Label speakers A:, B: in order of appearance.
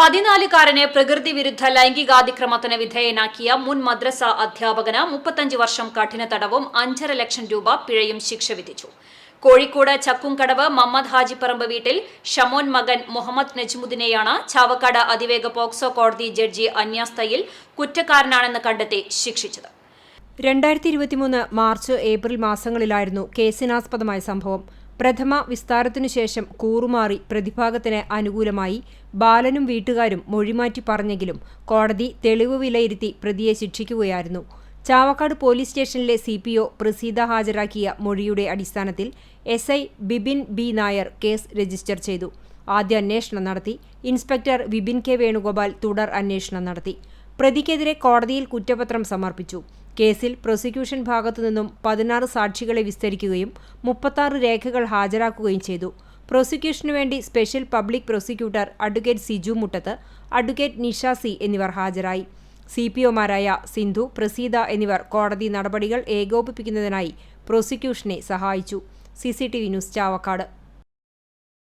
A: പതിനാലുകാരനെ പ്രകൃതി വിരുദ്ധ ലൈംഗികാതിക്രമത്തിന് വിധേയനാക്കിയ മുൻ മദ്രസ അധ്യാപകന് മുപ്പത്തഞ്ച് വർഷം കഠിന തടവും അഞ്ചര ലക്ഷം രൂപ പിഴയും ശിക്ഷ വിധിച്ചു. കോഴിക്കോട് ചക്കുംകടവ് മമ്മദ് ഹാജിപ്പറമ്പ് വീട്ടിൽ ഷമോൻ മകൻ മുഹമ്മദ് നജ്മുദ്ദിനെയാണ് ചാവക്കാട് അതിവേഗ പോക്സോ കോടതി ജഡ്ജി അന്യാസ്തയിൽ കുറ്റക്കാരനാണെന്ന് കണ്ടെത്തി ശിക്ഷിച്ചത്.
B: രണ്ടായിരത്തി ഇരുപത്തിമൂന്ന് മാർച്ച് ഏപ്രിൽ മാസങ്ങളിലായിരുന്നു കേസിനാസ്പദമായ സംഭവം. പ്രഥമ വിസ്താരത്തിനു ശേഷം കൂറുമാറി പ്രതിഭാഗത്തിന് അനുകൂലമായി ബാലനും വീട്ടുകാരും മൊഴിമാറ്റി പറഞ്ഞെങ്കിലും കോടതി തെളിവ് വിലയിരുത്തി പ്രതിയെ ശിക്ഷിക്കുകയായിരുന്നു. ചാവക്കാട് പോലീസ് സ്റ്റേഷനിലെ സി പി ഒ പ്രസീത ഹാജരാക്കിയ മൊഴിയുടെ അടിസ്ഥാനത്തിൽ S I Bibin B Nair case register ചെയ്തു. ആദ്യ അന്വേഷണം നടത്തി. ഇൻസ്പെക്ടർ വിപിൻ കെ വേണുഗോപാൽ തുടർ അന്വേഷണം നടത്തി. പ്രതിക്കെതിരെ കോടതിയിൽ കുറ്റപത്രം സമർപ്പിച്ചു. കേസിൽ പ്രോസിക്യൂഷൻ ഭാഗത്തുനിന്നും പതിനാറ് സാക്ഷികളെ വിസ്തരിക്കുകയും മുപ്പത്താറ് രേഖകൾ ഹാജരാക്കുകയും ചെയ്തു. പ്രോസിക്യൂഷനു വേണ്ടി special public prosecutor advocate Siju Muttath advocate Nisha C എന്നിവർ ഹാജരായി. സി പി ഒമാരായ സിന്ധു പ്രസീത എന്നിവർ കോടതി നടപടികൾ ഏകോപിപ്പിക്കുന്നതിനായി പ്രോസിക്യൂഷനെ സഹായിച്ചു. C C T V news Chavakkad.